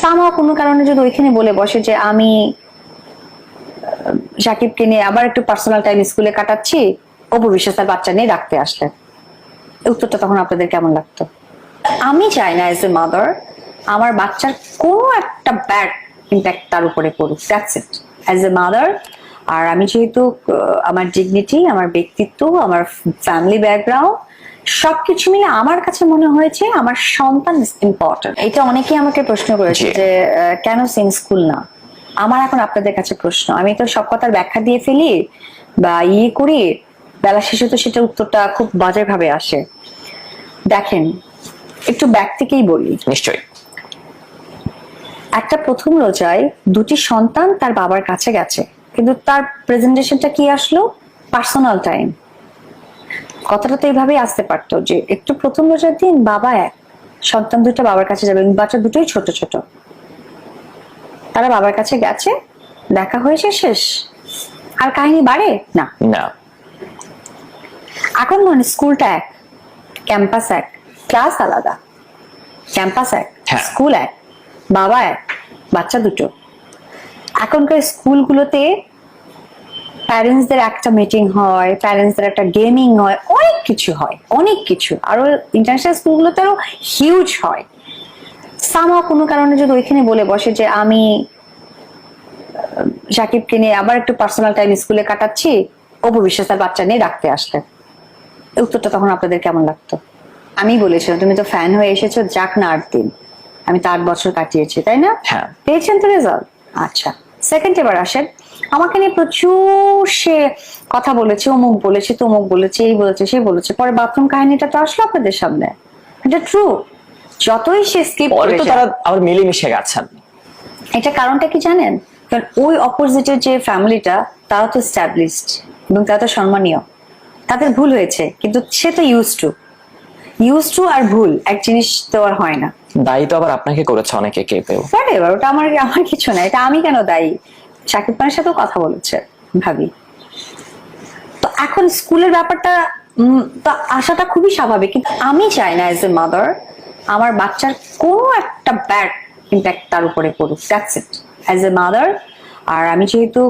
সামাও কোনো কারণে যদি ওইখানে বলে বসে যে আমি সাকিবকে নিয়ে আবার একটু পার্সোনাল টাইম স্কুলে কাটাচ্ছি অপবিশ্বাস তার বাচ্চা নিয়ে রাখতে আসলেন উত্তরটা তখন আপনাদের কেমন লাগতো? আমি চাই না এজ এ মাদার আমার বাচ্চার কোনো একটা ব্যাড ইম্প্যাক্ট তার উপরে পড়ুক। That's it as a mother আর আমি যেহেতু আমার ডিগনিটি আমার ব্যক্তিত্ব, আমার ফ্যামিলি ব্যাকগ্রাউন্ড সবকিছু মিলে আমার কাছে মনে হয়েছে আমার সন্তান ইম্পর্টেন্ট এটা অনেকেই আমাকে প্রশ্ন করেছে যে কেন সেম স্কুল না? আমার এখন আপনাদের কাছে প্রশ্ন। আমি তো সব কথার ব্যাখ্যা দিয়ে ফেলি বা ইয়ে করি বেলা শেষে তো সেটা উত্তরটা খুব বাজে ভাবে আসে। দেখেন একটু ব্যাক থেকেই বলি। নিশ্চয়ই। একটা প্রথম রোজায় দুটি সন্তান তার বাবার কাছে গেছে কিন্তু তার প্রেজেন্টেশনটা কি আসলো? পার্সোনাল টাইম কথাটা তো এইভাবেই আসতে পারতো যে একটু প্রথম রোজার দিন বাবা এক সন্তান দুটো বাবার কাছে যাবে বাচ্চা দুটোই ছোট ছোট। তারা বাবার কাছে গেছে দেখা হয়েছে শেষ। আর কাহিনী বাড়ে? না। না। এখন মানে স্কুলটা এক ক্যাম্পাস এক ক্লাস আলাদা। ক্যাম্পাস এক হ্যাঁ। স্কুল এক বাবা এক বাচ্চা দুটো। এখনকার স্কুলগুলোতে প্যারেন্টসদের একটা মিটিং হয় প্যারেন্টসদের একটা গেমিং হয় অনেক কিছু হয় অনেক কিছু। আরও ইন্টারন্যাশনাল স্কুলগুলোতে আরও হিউজ হয়। সামা কোনো কারণে যদি ওইখানে বলে বসে যে আমি সাকিবকে নিয়ে আবার একটু পার্সোনাল টাইম স্কুলে কাটাচ্ছি অপবিশ্বাস তার বাচ্চা নিয়ে রাখতে আসলেন এই উত্তরটা তখন আপনাদের কেমন লাগতো? আমি বলেছিলাম তুমি তো ফ্যান হয়ে এসেছ যাক না আট দিন। আমি তো আট বছর কাটিয়েছি তাই না? হ্যাঁ। পেয়েছেন তো রেজাল্ট আচ্ছা। সেকেন্ড এবার আসেন। আমাকে নিয়ে প্রচুর সে কথা বলেছে অমুক বলেছে তমুক বলেছে এই বলেছে সেই বলেছে। পরে বাথরুম কাহিনীটা তো আসলো আপনাদের সামনে। এটা ট্রু যতই সে স্কিপ করে তারা আবার মিলেমিশে গেছেন। এটা কারণটা কি জানেন? কারণ ওই অপোজিটের যে ফ্যামিলিটা তারা তো স্ট্যাবলিশড এবং তারা তো সম্মানীয়। তাদের ভুল হয়েছে কিন্তু সে তো ইউজ টু ইউজ টু আর ভুল এক জিনিস তো আর হয় না। দায়ী তো আবার আপনাকে করেছে অনেকে কে কেউ। এবার ওটা আমার আমার কিছু না। এটা আমি কেন দায়ী? শাকিব খানের সাথেও কথা বলেছে, ভাবি। তো এখন স্কুলের ব্যাপারটা তো আসাটা খুবই স্বাভাবিক। কিন্তু আমি চাই না এজ এ মাদার আমার বাচ্চার কোনো একটা ব্যাড ইম্প্যাক্ট তার উপরে পড়ুক। That's it as a mother আর আমি যেহেতু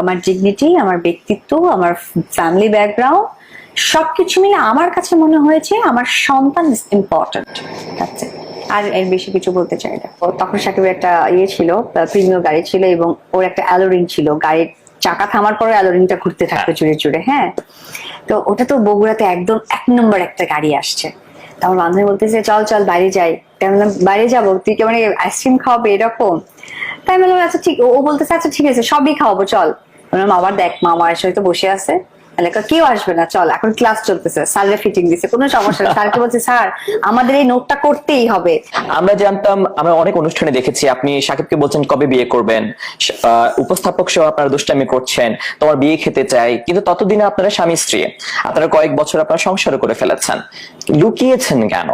আমার ডিগনিটি আমার ব্যক্তিত্ব, আমার ফ্যামিলি ব্যাকগ্রাউন্ড সবকিছু মিলে আমার কাছে মনে হয়েছে আমার সন্তান ইম্পর্টেন্ট দ্যাটস ইট আর এর বেশি কিছু বলতে চাই না। তখন সাকিবের একটা ইয়ে ছিল প্রিমিয় গাড়ি ছিল এবং ওর একটা অ্যালোরিং ছিল। গাড়ির চাকা থামার পরে অ্যালোরিংটা ঘুরতে থাকতো চুড়ে চুড়ে হ্যাঁ। তো ওটা তো বগুড়াতে একদম এক নম্বর একটা গাড়ি আসছে। তো আমার বান্ধবী বলতেছে চল চল বাইরে যাই। তাই বাইরে যাব? তুই কি মানে আইসক্রিম খাওয়াবে এরকম? তাই বললাম আচ্ছা ঠিক ও বলতেছে আচ্ছা ঠিক আছে সবই খাওয়াবো চল। বললাম আবার দেখ মা আমার সাথে বসে আছে। এলাকা কেউ আসবে না চল এখন ক্লাস চলতেছে স্যারের ফিটিং দিছে কোনো সমস্যা নেই। স্যারকে বলছে স্যার আমাদের এই নোটটা করতেই হবে। আমরা জানতাম আমরা অনেক অনুষ্ঠানে দেখেছি আপনি সাকিবকে বলছেন কবে বিয়ে করবেন? উপস্থাপক সহ আপনারা দুষ্টামি করছেন তোমার বিয়ে খেতে চাই কিন্তু ততদিনে আপনারা স্বামী স্ত্রী। আপনারা কয়েক বছর আপনারা সংসার করে ফেলেছেন। লুকিয়েছেন কেন?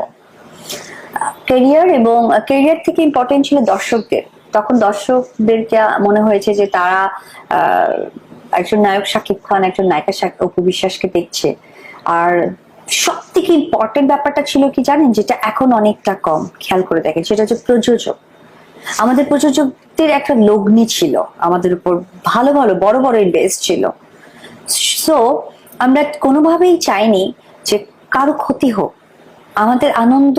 কেরিয়ার এবং কেরিয়ার থেকে ইম্পর্টেন্ট ছিল দর্শকদের। তখন দর্শকদেরকে মনে হয়েছে যে তারা আহ, একজন নায়ক শাকিব খান, একজন নায়িকা অপু বিশ্বাসকে দেখছে। আর সব থেকে ইম্পর্টেন্ট ব্যাপারটা ছিল কি জানেন? যেটা এখন অনেকটা কম, খেয়াল করে দেখেন। সেটা হচ্ছে প্রযোজক। আমাদের প্রযোজকদের একটা লগ্নি ছিল, আমাদের উপর ভালো ভালো, বড় বড় ইনভেস্ট ছিল। সো আমরা কোনোভাবেই চাইনি যে কারও ক্ষতি হোক। আমাদের আনন্দ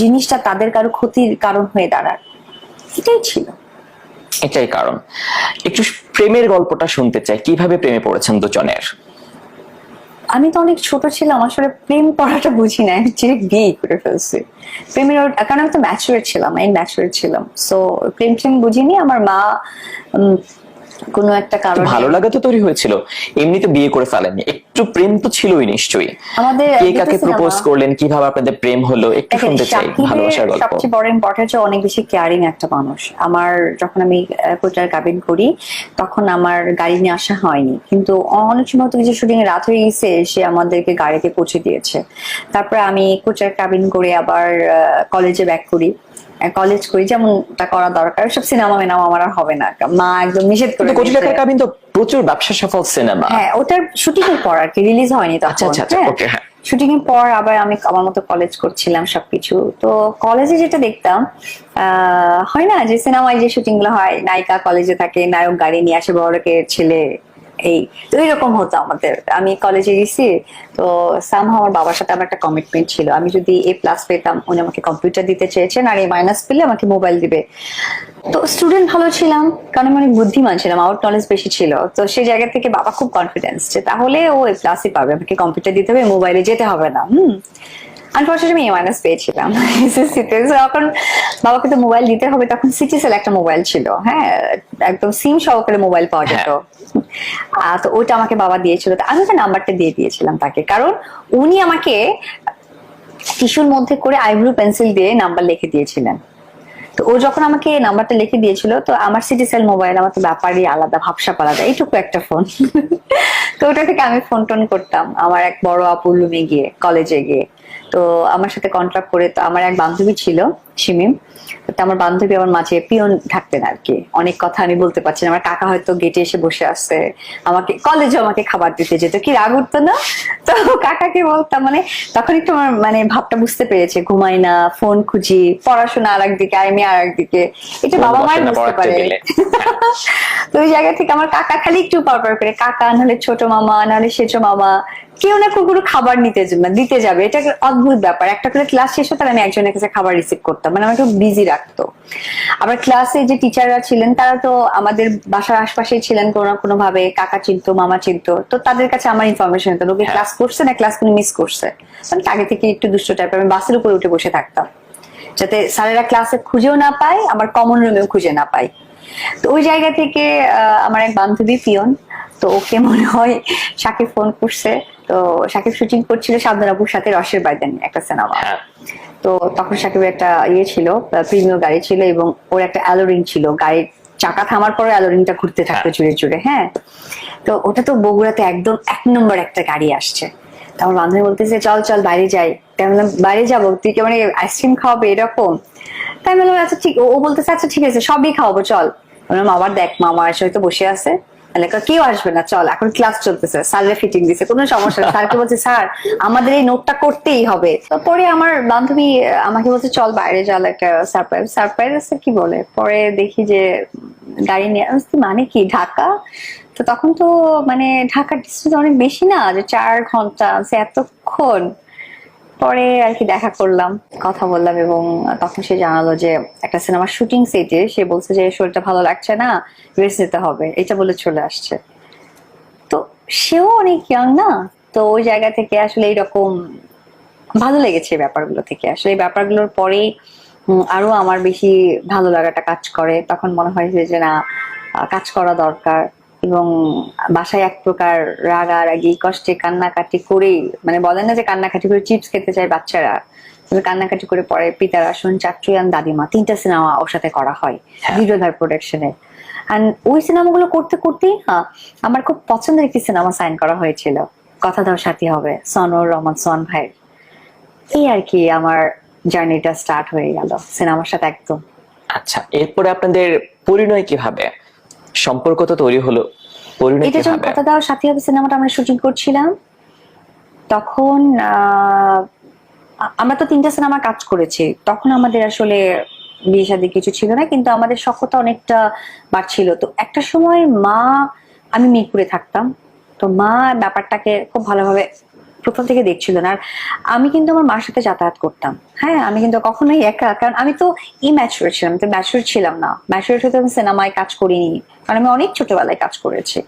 জিনিসটা তাদের কারও ক্ষতির কারণ হয়ে দাঁড়ায় এটাই ছিল। এটাই কারণ। একটু প্রেমের গল্পটা শুনতে চাই। কীভাবে প্রেমে পড়েছেন দুজনের? আমি তো অনেক ছোট ছিলাম, আসলে প্রেম পড়াটা বুঝি না। যে বিয়ে করে ফেলছি। প্রেমের কারণ আমি তো ম্যাচুরেট ছিলাম এই ম্যাচুরেট ছিলাম। সো প্রেম প্রেম বুঝিনি। আমার মা কোনো একটা কারণে ভালো লাগা তো তৈরি হয়েছিল। এমনিতে বিয়ে করে ফেলেননি। একটু প্রেম তো ছিলই নিশ্চয়ই। আমাদের কে কাকে প্রপোজ করলেন কীভাবে আপনাদের প্রেম হলো একটু শুনতে চাই। ভালোবাসার গল্প। সবচেয়ে বড় ইম্পর্টেন্ট হচ্ছে অনেক বেশি কেয়ারিং একটা মানুষ। আমার যখন আমি কোটার কাবিন করি তখন আমার গাড়ি নিয়ে আসা হয়নি। কিন্তু অনেক সময় তো কিছু শুটিং রাত হয়ে গেছে সে আমাদেরকে গাড়িতে পৌঁছে দিয়েছে। তারপরে আমি কোচার কাবিন করে আবার কলেজে ব্যাক করি। কলেজ করি যেমনটা করা দরকার। সব সিনেমা মিনামা আমার আর হবে না। মা একদম নিষেধ করে কোটি টাকার কাবিন তো প্রচুর ব্যবসা সফল সিনেমা হ্যাঁ ওটার শুটিং এর পর আর কি রিলিজ হয়নি তখন। আচ্ছা, আচ্ছা, আচ্ছা, হ্যাঁ। হ্যাঁ। শুটিং এর পর আবার আমি আমার মতো কলেজ করছিলাম সবকিছু। তো কলেজে যেটা দেখতাম আহ, হয় না যে সিনেমায় যে শুটিংগুলো হয় নায়িকা কলেজে থাকে নায়ক গাড়ি নিয়ে আসে বড় লোকের ছেলে এই তো এরকম হতো আমাদের। আমি কলেজে গেছি তো সামহ আমার বাবার সাথে আমার একটা কমিটমেন্ট ছিল। আমি যদি এ প্লাস পেতাম উনি আমাকে কম্পিউটার দিতে চেয়েছেন আর এ মাইনাস পেলে আমাকে মোবাইল দিবে। তো স্টুডেন্ট ভালো ছিলাম কারণ আমি অনেক বুদ্ধিমান ছিলাম আউট নলেজ বেশি ছিল। তো সেই জায়গা থেকে বাবা খুব কনফিডেন্স যে তাহলে ও এ প্লাসই পাবে আমাকে কম্পিউটার দিতে হবে মোবাইলে যেতে হবে না। হুম। আমি এ মাইনাস পেয়েছিলাম এসএসসিতে বাবাকে তো মোবাইল দিতে হবে তখন সিটি সেল একটা মোবাইল ছিল। হ্যাঁ একদম সিম সহকারে মোবাইল পাওয়া যেত। আহ, তো ওটা আমাকে বাবা দিয়েছিল। আমি তো নাম্বারটা দিয়ে দিয়েছিলাম তাকে। কারণ উনি আমাকে টিস্যুর মধ্যে করে আইব্রু পেন্সিল দিয়ে নাম্বার লিখে দিয়েছিলেন। তো ও যখন আমাকে নাম্বারটা লিখে দিয়েছিল, তো আমার সিটি সেল মোবাইল আমার তো ব্যাপারই আলাদা ভাবসাপ আলাদা এইটুকু একটা ফোন। তো ওটা থেকে আমি ফোন টোন করতাম আমার এক বড় আপু রুমে গিয়ে কলেজে গিয়ে। তো আমার সাথে কন্ট্রাক্ট করে, তো আমার এক বান্ধবী ছিল। শিমিম তো আমার বান্ধবী আমার মাঝে পিয়ন থাকতেন আর কি। অনেক কথা আমি বলতে পারছি না। আমার কাকা হয়তো গেটে এসে বসে আসছে আমাকে কলেজে আমাকে খাবার দিতে যেত। কি রাগ উঠতো না? তো কাকাকে বলতাম মানে তখন একটু আমার মানে ভাবটা বুঝতে পেরেছে। ঘুমাই না ফোন খুঁজি পড়াশোনা আর একদিকে আমি আর একদিকে। এটা বাবা মায়ের বুঝতে পারে। তো ওই জায়গা থেকে আমার কাকা খালি একটু পরপর করে কাকা নাহলে ছোট মামা নাহলে সেচো মামা কেউ না কোনো খাবার নিতে দিতে যাবে। এটা একটা অদ্ভুত ব্যাপার। একটা করে ক্লাস শেষ হতো আমি একজনের কাছে খাবার রিসিভ করতাম। মানে আমাকে বিজি রাখতো। আবার ক্লাসে যে টিচাররা ছিলেন তারা তো আমাদের বাসার আশপাশেই ছিলেন কোনো না কোনো ভাবে কাকা চিনতো মামা চিনতো। তো তাদের কাছে আমার ইনফরমেশন হতো লোকে ক্লাস করছে না ক্লাস কোনো মিস করছে? আমি আগে থেকে একটু দুষ্ট টাইপের আমি বাসের উপরে উঠে বসে থাকতাম। যাতে স্যারেরা ক্লাসে খুঁজেও না পায় আমার কমন রুমেও খুঁজে না পায়। তো ওই জায়গা থেকে আহ, আমার এক বান্ধবী পিয়ন তো ওকে মনে হয় সাকিব ফোন করছে। তো সাকিব শুটিং করছিল সাবধানাপুর সাথে রসের বাইদান একটা সিনেমা হ্যাঁ। তো তখন সাকিবের একটা ইয়ে ছিল প্রিমিয় গাড়ি ছিল এবং ওর একটা অ্যালোরিং ছিল। গাড়ির চাকা থামার পরে অ্যালোরিংটা ঘুরতে থাকতো হ্যাঁ। জুড়ে জুড়ে হ্যাঁ। তো ওটা তো বগুড়াতে একদম এক নম্বর একটা গাড়ি আসছে। তো আমার বান্ধবী বলতেছে চল চল বাইরে যাই। তাই বললাম বাইরে যাব? তুই কি মানে আইসক্রিম খাওয়াবে এরকম? তাই বললাম আচ্ছা ঠিক ও বলতেছে আচ্ছা ঠিক আছে সবই খাওয়াবো চল। বললাম আবার দেখ মামা এসে হয়তো বসে আছে। কেউ আসবে না, চল, এখন ক্লাস চলতেছে ফিটিং দিছে, কোনো সমস্যা স্যারকে বলছে, স্যার, আমাদের এই নোটটা করতেই হবে। তো পরে আমার বান্ধবী আমাকে বলছে, চল, বাইরে চল একটা সারপ্রাইজ সারপ্রাইজ কি বলে? পরে দেখি যে গাড়ি নিয়ে মানে কি, ঢাকা? তো তখন তো মানে ঢাকার ডিস্টেন্স অনেক বেশি না, যে চার ঘণ্টা সে এতক্ষণ। পরে আর কি দেখা করলাম, কথা বললাম এবং তখন সে জানালো যে একটা সিনেমার শুটিং সেটে সে বলছে যে শরীরটা ভালো লাগছে না রেস্ট নিতে হবে, এটা বলে চলে আসছে। তো সেও অনেক ইয়াং না, তো ওই জায়গা থেকে আসলে এইরকম ভালো লেগেছে ব্যাপারগুলো থেকে। আসলে এই ব্যাপারগুলোর পরেই আরও আমার বেশি ভালো লাগাটা কাজ করে। তখন মনে হয় যে না কাজ করা দরকার। এবং বাসায় এক প্রকার রাগারাগি কষ্টে কান্নাকাটি করেই মানে বলেন না যে কান্নাকাটি করে চিপস খেতে চায় বাচ্চারা। কান্নাকাটি করে পরে পিতার আসন চাকরিয়ান দাদিমা তিনটা সিনেমা ওর সাথে করা হয় ভিডিওধার প্রোডাকশনে অ্যান্ড ওই সিনেমাগুলো করতে করতেই না আমার খুব পছন্দের একটি সিনেমা সাইন করা হয়েছিল। কথা দাও সাথী হবে সনর রহমান সন ভাই এই আর কি আমার জার্নিটা স্টার্ট হয়ে গেল সিনেমার সাথে একদম। আচ্ছা এরপরে আপনাদের পরিণয় কীভাবে? সম্পর্ক তো তৈরি হলো। এটা যখন কথা দাও সাথী হবে সিনেমাটা আমরা শুটিং করছিলাম তখন আমরা তো তিনটা সিনেমা কাজ করেছি। তখন আমাদের আসলে বিয়ে শাদী কিছু ছিল না কিন্তু আমাদের সক্ষতা অনেকটা বাড়ছিল। তো একটা সময় মা আমি মিরপুরে থাকতাম। তো মা ব্যাপারটাকে খুব ভালোভাবে প্রথম থেকে দেখছিল না। আর আমি কিন্তু আমার মার সাথে যাতায়াত করতাম। হ্যাঁ আমি কিন্তু কখনোই একা কারণ আমি তো ইম্যাচুর ছিলাম তো ম্যাচুর ছিলাম না। ম্যাচুর হতে আমি সিনেমায় কাজ করিনি। কারণ আমি অনেক ছোটবেলায় কাজ করেছি।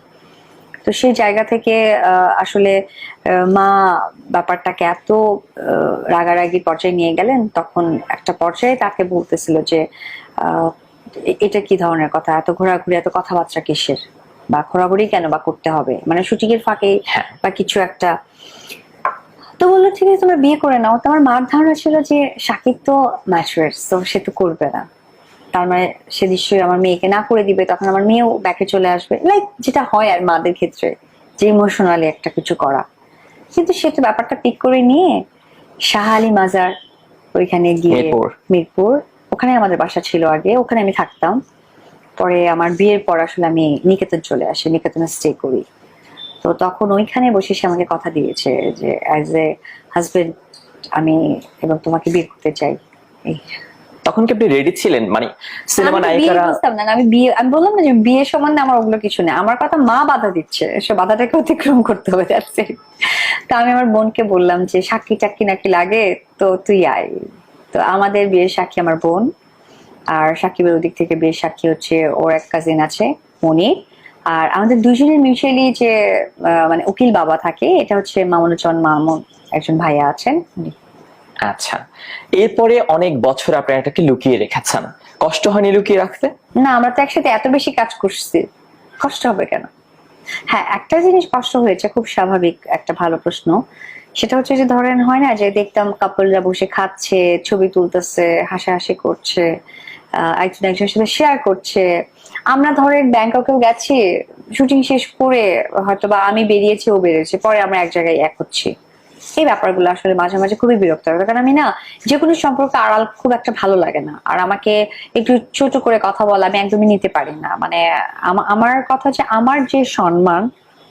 তো সেই জায়গা থেকে আহ, আসলে মা ব্যাপারটাকে এত রাগারাগি পর্যায়ে নিয়ে গেলেন তখন একটা পর্যায়ে তাকে বলতেছিল যে আহ, এটা কি ধরনের কথা? এত ঘোরাঘুরি এত কথাবার্তা কিসের? বা ঘোরাঘুরি কেন বা করতে হবে? মানে শুটিং এর ফাঁকে হ্যাঁ। বা কিছু একটা। তো বলল ঠিক আছে তোমরা বিয়ে করে নাও। তো আমার মার ধারণা ছিল যে সাকিব তো ম্যাচুয়ার তো সে তো করবে না। তার মানে সে নিশ্চয়ই আমার মেয়েকে না করে দিবে তখন আমার মেয়েও ব্যাকে চলে আসবে। লাইক যেটা হয় আর মাদের ক্ষেত্রে যে ইমোশনালি একটা কিছু করা। কিন্তু সেটা ব্যাপারটা পিক করে নিয়ে শাহ আলী মাজার ওইখানে গিয়ে মিরপুর। মিরপুর। ওখানে আমাদের বাসা ছিল আগে ওখানে আমি থাকতাম। পরে আমার বিয়ের পর আসলে আমি নিকেতন চলে আসি নিকেতনে স্টে করি। তো তখন ওইখানে বসে সে আমাকে কথা দিয়েছে যে অ্যাজ এ হাজবেন্ড আমি এবং তোমাকে বিয়ে করতে চাই। এই তখন কি আপনি রেডি ছিলেন? মানে সিনেমা নায়িকারা বুঝতাম না। আমি বিয়ে আমি বললাম না যে বিয়ে সম্বন্ধে আমার ওগুলো কিছু নেই। আমার কথা মা বাধা দিচ্ছে। সে বাধাটাকে অতিক্রম করতে হবে it। তো আমি আমার বোনকে বললাম যে সাক্ষী টাক্ষী নাকি লাগে? তো তুই আয়। তো আমাদের বিয়ের সাক্ষী আমার বোন। আর সাকিবের ওদিক থেকে বিয়ের সাক্ষী হচ্ছে ওর এক কাজিন আছে মনির আর আমাদের দুজনের মিউচুয়ালি যে মানে উকিল বাবা থাকে এটা হচ্ছে মামুনুজ্জামান মামুন একজন ভাইয়া আছেন আচ্ছা। এরপরে অনেক বছর আপনারা এটাকে লুকিয়ে রেখেছেন। কষ্ট হয়নি লুকিয়ে রাখতে? না, আমরা তো একসাথে এত বেশি কাজ করছি। কষ্ট হবে কেন? হ্যাঁ একটা জিনিস কষ্ট হয়েছে, খুব স্বাভাবিক একটা ভালো প্রশ্ন। সেটা হচ্ছে যে ধরেন হয় না যে দেখতাম কাপলরা বসে খাচ্ছে, ছবি তুলতেছে, হাসাহাসি করছে একজন একজনের সাথে শেয়ার করছে। আমরা ধরেন ব্যাংককেও গেছি শুটিং শেষ করে হয়তো বা আমি বেরিয়েছি, ও বেরিয়েছে, পরে আমরা এক জায়গায় এক হচ্ছি। এই ব্যাপারগুলো আসলে মাঝে মাঝে খুবই বিরক্ত লাগে। কারণ আমি না যে কোনো সম্পর্ক আড়াল খুব একটা ভালো লাগে না। আর আমাকে একটু ছোট করে কথা বলা আমি একদমই নিতে পারি না। মানে আমার কথা হচ্ছে, আমার যে সম্মান,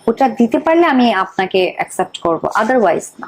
ওটা দিতে পারলে আমি আপনাকে অ্যাকসেপ্ট করব। আদারওয়াইজ না।